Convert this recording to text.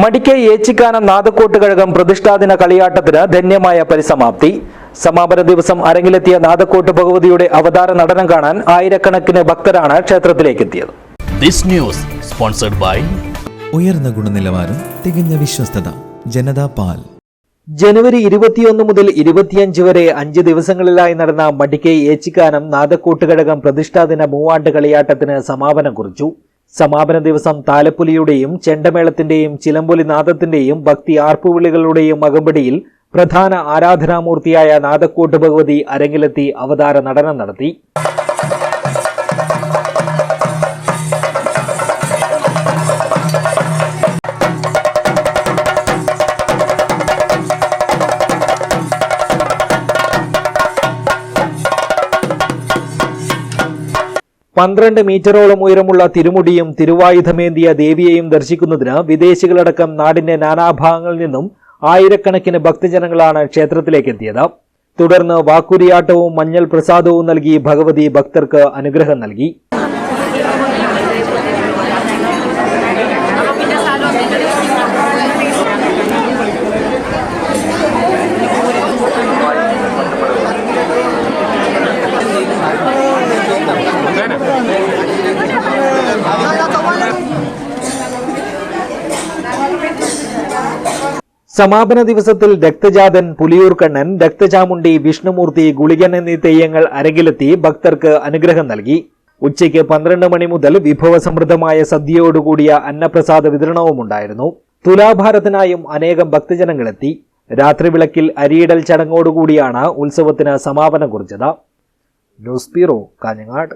മടിക്കെ ഏച്ചിക്കാനം നാദക്കോട്ട് കഴകം പ്രതിഷ്ഠാദിന കളിയാട്ടത്തിന് ധന്യമായ പരിസമാപ്തി. സമാപന ദിവസം അരങ്ങിലെത്തിയ നാദക്കോട്ട് ഭഗവതിയുടെ അവതാര നടനം കാണാൻ ആയിരക്കണക്കിന് ഭക്തരാണ് എത്തിയ ദീസ് ന്യൂസ് സ്പോൺസർഡ് ബൈ ഉയർന്ന ഗുണനിലവാരം തികഞ്ഞ വിശ്വസ്തത ജനതാ പാൽ. ജനുവരി ഇരുപത്തിയൊന്ന് മുതൽ ഇരുപത്തിയഞ്ച് വരെ അഞ്ച് ദിവസങ്ങളിലായി നടന്ന മടിക്കൈ ഏച്ചിക്കാനം നാദക്കൂട്ടുകഴകം പ്രതിഷ്ഠാദിന മൂവാണ്ട് കളിയാട്ടത്തിന് സമാപനം കുറിച്ചു. സമാപന ദിവസം താലപ്പൊലിയുടെയും ചെണ്ടമേളത്തിന്റെയും ചിലമ്പൊലി നാദത്തിന്റെയും ഭക്തി ആർപ്പുവിളികളുടെയും അകമ്പടിയിൽ പ്രധാന ആരാധനാമൂർത്തിയായ നാദക്കോട്ട് ഭഗവതി അരങ്ങിലെത്തി അവതാര നടനം നടത്തി. പന്ത്രണ്ട് മീറ്ററോളം ഉയരമുള്ള തിരുമുടിയും തിരുവായുധമേന്തിയ ദേവിയെയും ദർശിക്കുന്നതിന് വിദേശികളടക്കം നാടിന്റെ നാനാഭാഗങ്ങളിൽ നിന്നും ആയിരക്കണക്കിന് ഭക്തജനങ്ങളാണ് ക്ഷേത്രത്തിലേക്ക് എത്തിയത് തുടർന്ന് വാക്കുരിയാട്ടവും മഞ്ഞൾ പ്രസാദവും നൽകി ഭഗവതി ഭക്തർക്ക് അനുഗ്രഹം നൽകി. സമാപന ദിവസത്തിൽ രക്തജാതൻ പുലിയൂർക്കണ്ണൻ രക്തചാമുണ്ടി വിഷ്ണുമൂർത്തി ഗുളികൻ എന്നീ തെയ്യങ്ങൾ അരങ്ങിലെത്തി ഭക്തർക്ക് അനുഗ്രഹം നൽകി. ഉച്ചയ്ക്ക് പന്ത്രണ്ട് മണി മുതൽ വിഭവസമൃദ്ധമായ സദ്യയോടുകൂടിയ അന്നപ്രസാദ വിതരണവുമുണ്ടായിരുന്നു. തുലാഭാരത്തിനായും അനേകം ഭക്തജനങ്ങളെത്തി. രാത്രി വിളക്കിൽ അരിയിടൽ ചടങ്ങോടുകൂടിയാണ് ഉത്സവത്തിന് സമാപനം കുറിച്ചത്. News bureau Kanhangad.